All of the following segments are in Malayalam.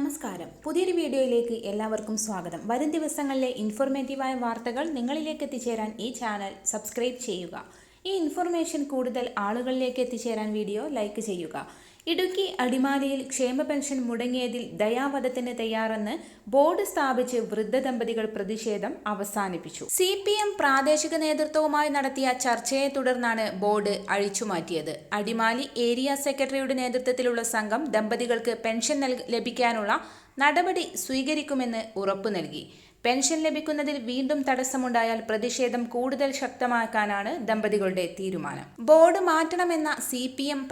നമസ്കാരം. പുതിയൊരു വീഡിയോയിലേക്ക് എല്ലാവർക്കും സ്വാഗതം. വരും ദിവസങ്ങളിലെ ഇൻഫോർമേറ്റീവായ വാർത്തകൾ നിങ്ങളിലേക്ക് എത്തിച്ചേരാൻ ഈ ചാനൽ സബ്സ്ക്രൈബ് ചെയ്യുക. ഈ ഇൻഫർമേഷൻ കൂടുതൽ ആളുകളിലേക്ക് എത്തിച്ചേരാൻ വീഡിയോ ലൈക്ക് ചെയ്യുക. ഇടുക്കി അടിമാലിയിൽ ക്ഷേമ പെൻഷൻ മുടങ്ങിയതിൽ ദയാവധത്തിന് തയ്യാറെന്ന് ബോർഡ് സ്ഥാപിച്ച് വൃദ്ധ ദമ്പതികൾ പ്രതിഷേധം അവസാനിപ്പിച്ചു. സി പി എം പ്രാദേശിക നേതൃത്വവുമായി നടത്തിയ ചർച്ചയെ തുടർന്നാണ് ബോർഡ് അഴിച്ചുമാറ്റിയത്. അടിമാലി ഏരിയ സെക്രട്ടറിയുടെ നേതൃത്വത്തിലുള്ള സംഘം ദമ്പതികൾക്ക് പെൻഷൻ ലഭിക്കാനുള്ള നടപടി സ്വീകരിക്കുമെന്ന് ഉറപ്പു നൽകി. പെൻഷൻ ലഭിക്കുന്നതിൽ വീണ്ടും തടസ്സമുണ്ടായാൽ പ്രതിഷേധം കൂടുതൽ ശക്തമാക്കാനാണ് ദമ്പതികളുടെ തീരുമാനം. ബോർഡ് മാറ്റണമെന്ന സി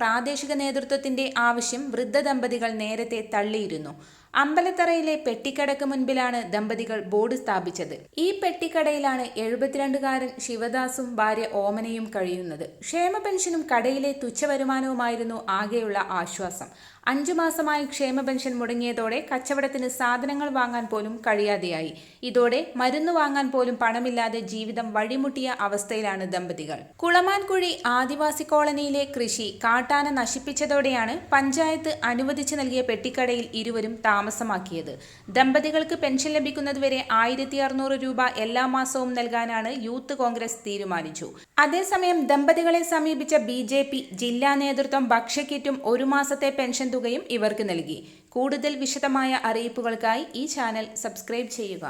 പ്രാദേശിക നേതൃത്വത്തിന്റെ ആവശ്യം വൃദ്ധ ദമ്പതികൾ നേരത്തെ തള്ളിയിരുന്നു. അമ്പലത്തറയിലെ പെട്ടിക്കടക്ക് മുൻപിലാണ് ദമ്പതികൾ ബോർഡ് സ്ഥാപിച്ചത്. ഈ പെട്ടിക്കടയിലാണ് എഴുപത്തിരണ്ടുകാരൻ ശിവദാസും ഭാര്യ ഓമനയും കഴിയുന്നത്. ക്ഷേമ പെൻഷനും കടയിലെ തുച്ഛ വരുമാനവുമായിരുന്നു ആകെയുള്ള ആശ്വാസം. അഞ്ചു മാസമായി ക്ഷേമ പെൻഷൻ മുടങ്ങിയതോടെ കച്ചവടത്തിന് സാധനങ്ങൾ വാങ്ങാൻ പോലും കഴിയാതെയായി. ഇതോടെ മരുന്ന് വാങ്ങാൻ പോലും പണമില്ലാതെ ജീവിതം വഴിമുട്ടിയ അവസ്ഥയിലാണ് ദമ്പതികൾ. കുളമാൻകുഴി ആദിവാസി കോളനിയിലെ കൃഷി കാട്ടാന നശിപ്പിച്ചതോടെയാണ് പഞ്ചായത്ത് അനുവദിച്ചു നൽകിയ പെട്ടിക്കടയിൽ ഇരുവരും താമസമാക്കിയത്. ദമ്പതികൾക്ക് പെൻഷൻ ലഭിക്കുന്നതുവരെ ആയിരത്തി അറുന്നൂറ് രൂപ എല്ലാ മാസവും നൽകാനാണ് യൂത്ത് കോൺഗ്രസ് തീരുമാനിച്ചു. അതേസമയം ദമ്പതികളെ സമീപിച്ച ബി ജെ പി ജില്ലാ നേതൃത്വം ഭക്ഷ്യക്കിറ്റും ഒരു മാസത്തെ പെൻഷൻ തുകയും ഇവർക്ക് നൽകി. കൂടുതൽ വിശദമായ അറിയിപ്പുകൾക്കായി ഈ ചാനൽ സബ്സ്ക്രൈബ് ചെയ്യുക.